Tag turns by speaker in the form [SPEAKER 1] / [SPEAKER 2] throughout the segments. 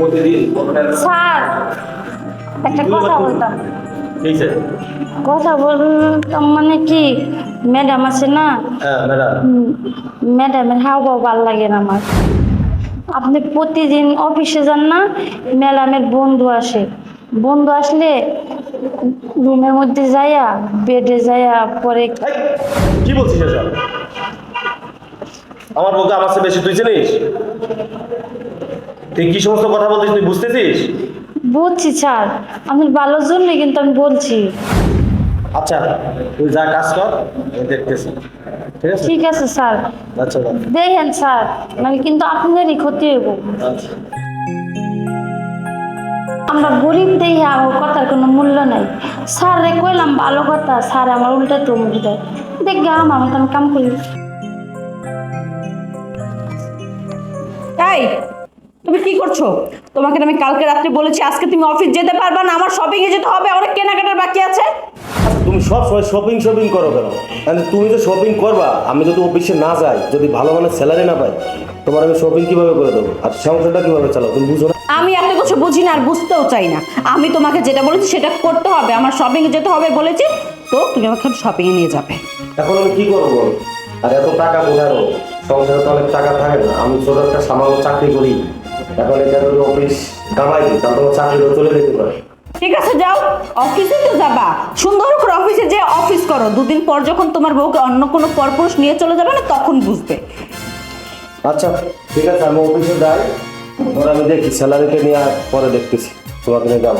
[SPEAKER 1] প্রতিদিন
[SPEAKER 2] স্যার একটা কথা বলতাম কথা বলতাম মানে কি ম্যাডাম আছে না? ম্যাডামের হাওয়া ভালো লাগে না আমার। আপনি প্রতিদিন অফিসে যান না ম্যাডামের বন্ধু আসে। বন্ধু আসলে রুমের মধ্যে যাইয়া বেডে যাইয়া পরে
[SPEAKER 1] কি বলছিস আমার বউকে আমার বেশি তুই চিনিস তুই কি সমস্ত কথা বলছিস তুই বুঝতেছিস?
[SPEAKER 2] বুঝছি স্যার। আমি ভালোর জন্যই কিন্তু আমি বলছি।
[SPEAKER 1] আচ্ছা তুই যা কাজ কর আমি দেখতেছি। ঠিক আছে?
[SPEAKER 2] ঠিক আছে স্যার।
[SPEAKER 1] আচ্ছা বল।
[SPEAKER 2] দেখেন স্যার মানে কিন্তু আপনাদেরই ক্ষতি হইব।
[SPEAKER 1] আচ্ছা।
[SPEAKER 2] আমরা গরিব দেখে আমার কথার কোনো মূল্য নাই। স্যার রে কইলাম ভালো কথা। স্যার আমার উল্টা তো মুখ দেয়। দেখ গা আমার মতো আমি কাম করি।
[SPEAKER 3] তাই তুমি কি করছ? তোমাকে আমি কালকে রাত্রে বলেছি আজকে তুমি অফিস যেতে পারবা না আমার শপিং এ যেতে হবে অনেক কেনাকাটার বাকি আছে।
[SPEAKER 1] তুমি সব সময় শপিং শপিং করো কেন? মানে তুমি তো শপিং করবা আমি যদি অফিসে না যাই যদি ভালো মানের স্যালারি না পাই তোমার আমি শপিং কীভাবে করে দেবো? আর সংসারটা কীভাবে চালাও তুমি বুঝো না?
[SPEAKER 3] আমি এত কিছু বুঝি না আর বুঝতেও চাই না। আমি তোমাকে যেটা বলেছি সেটা করতে হবে। আমার শপিং এ যেতে হবে বলেছি তো তুমি আমাকে শপিং এ নিয়ে যাবে।
[SPEAKER 1] এখন আমি কি করব? আর এত টাকা কোথায় সংসারে তো অনেক টাকা থাকে না। আমি ছোট একটা সামান্য চাকরি করি। এখন এটা যদি অফিস কামাই দিই তাহলে তোমার চাকরিও চলে যেতে পারে।
[SPEAKER 3] ঠিক আছে যাও। অফিসে তো যাবা। সুন্দর করে অফিসে যে অফিস করো। দুদিন পর যখন তোমার বউকে অন্য কোনো পরপুরুষ নিয়ে চলে যাবে না তখন বুঝবে।
[SPEAKER 1] আচ্ছা ঠিক আছে আমি অফিসে যাই। ওর আমি দেখি স্যালারিটা নিয়ে আর পরে দেখতেছি। তোমাকে নিয়ে যাব।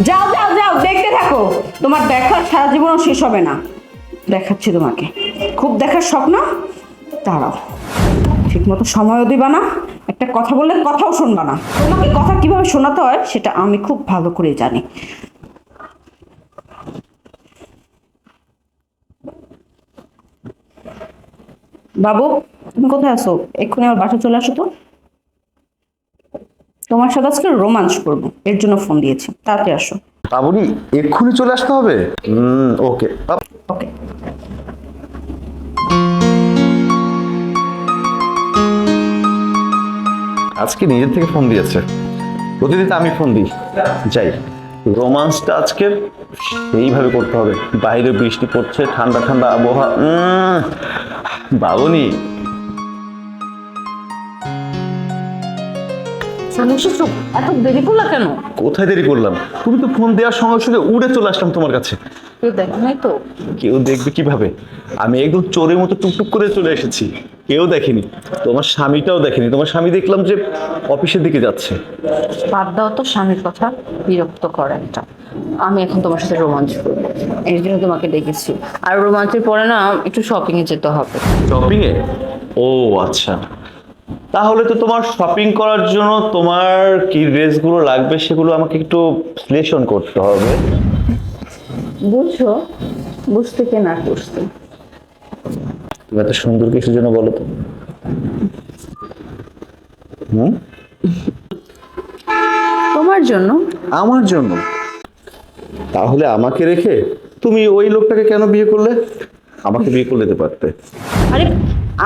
[SPEAKER 3] যাও যাও যাও দেখতে থাকো। তোমার দেখার সারা জীবনও শেষ হবে না। দেখাচ্ছি তোমাকে। খুব দেখার স্বপ্ন? দাঁড়াও। ঠিক মতো সময়ও দিবা না একটা কথা বললে কথাও শুনবা না। তোমাকে কথা কীভাবে শোনাতে হয় সেটা আমি খুব ভালো করে জানি। বাবু তুমি কোথায় আছো? এক্ষুনি আমার বাসা চলে আসো তো। তোমার সাথে আজকে রোমাঞ্চ করব এর জন্য ফোন দিয়েছি। তাড়াতাড়ি আসো।
[SPEAKER 4] শ্রাবণী এক্ষুনি চলে আসতে হবে? হুম ওকে
[SPEAKER 3] ওকে
[SPEAKER 4] আজকে নিজের থেকে ফোন দিয়েছে। প্রতিদিন আমি ফোন দিই। যাই রোমান্সটা আজকে এইভাবে করতে হবে। বাইরে বৃষ্টি পড়ছে ঠান্ডা ঠান্ডা আবহাওয়া। বাবুনি।
[SPEAKER 3] এত দেরি করলা কেন?
[SPEAKER 4] কোথায় দেরি করলাম? তুমি তো ফোন দেওয়ার সঙ্গে সঙ্গে উড়ে চলে আসলাম তোমার কাছে।
[SPEAKER 3] কেউ দেখো নাই তো?
[SPEAKER 4] কেউ দেখবে কীভাবে? আমি একদম চোরের মতো টুকটুক করে চলে এসেছি। কেউ দেখেনি। তোমার স্বামীটাও দেখেনি। তোমার স্বামী দেখলাম যে অফিসের দিকে যাচ্ছে।
[SPEAKER 3] বাদ দাও তো স্বামীর কথা বিরক্ত করে একটা। আমি এখন তোমার সাথে রোমাঞ্চ করব। এই জন্য তোমাকে ডেকেছি। আর রোমাঞ্চের পরে না একটু শপিং এ যেতে হবে।
[SPEAKER 4] শপিং এ? ও আচ্ছা। তাহলে তো তোমার শপিং করার জন্য তোমার কি ড্রেসগুলো লাগবে সেগুলো আমাকে একটু বিশ্লেষণ করতে হবে।
[SPEAKER 3] বুঝছ? বুঝতে কে না বুঝতে।
[SPEAKER 4] তুমি এত সুন্দর কিছুর জন্য বলো তো? হুম?
[SPEAKER 3] তোমার জন্য।
[SPEAKER 4] আমার জন্য? তাহলে আমাকে রেখে তুমি ওই লোকটাকে কেন বিয়ে করলে? আমাকে বিয়ে করে নিতে পারতে।
[SPEAKER 3] আরে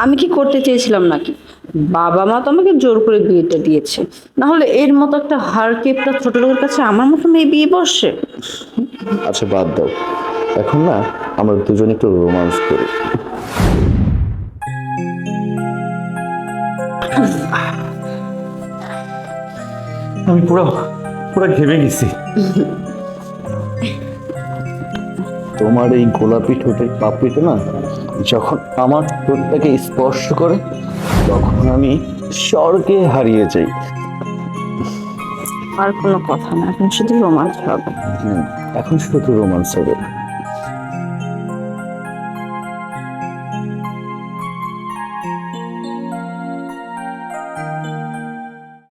[SPEAKER 3] আমি কি করতে চেয়েছিলাম নাকি? বাবা মা তো আমাকে জোর করে বিয়েটা দিয়েছে। না হলে এর মতো একটা হার কেপটা ছোট লোকের কাছে আমার মতো মেয়ে বিয়ে বসে?
[SPEAKER 4] আচ্ছা বাদ দাও। এখন না আমরা দুজন একটু রোমান্স করি। আমি পুরো পুরো ঘেমে গেছি। তোমার এই গোলাপি ঠোঁটের পাপড়িটা না যখন আমার ঠোঁটটাকে স্পর্শ করে তখন আমি স্বর্গে হারিয়ে যাই।
[SPEAKER 3] আর কোনো কথা না এখন শুধু রোমাঞ্চ হবে।
[SPEAKER 4] এখন শুধু রোমান্স হবে।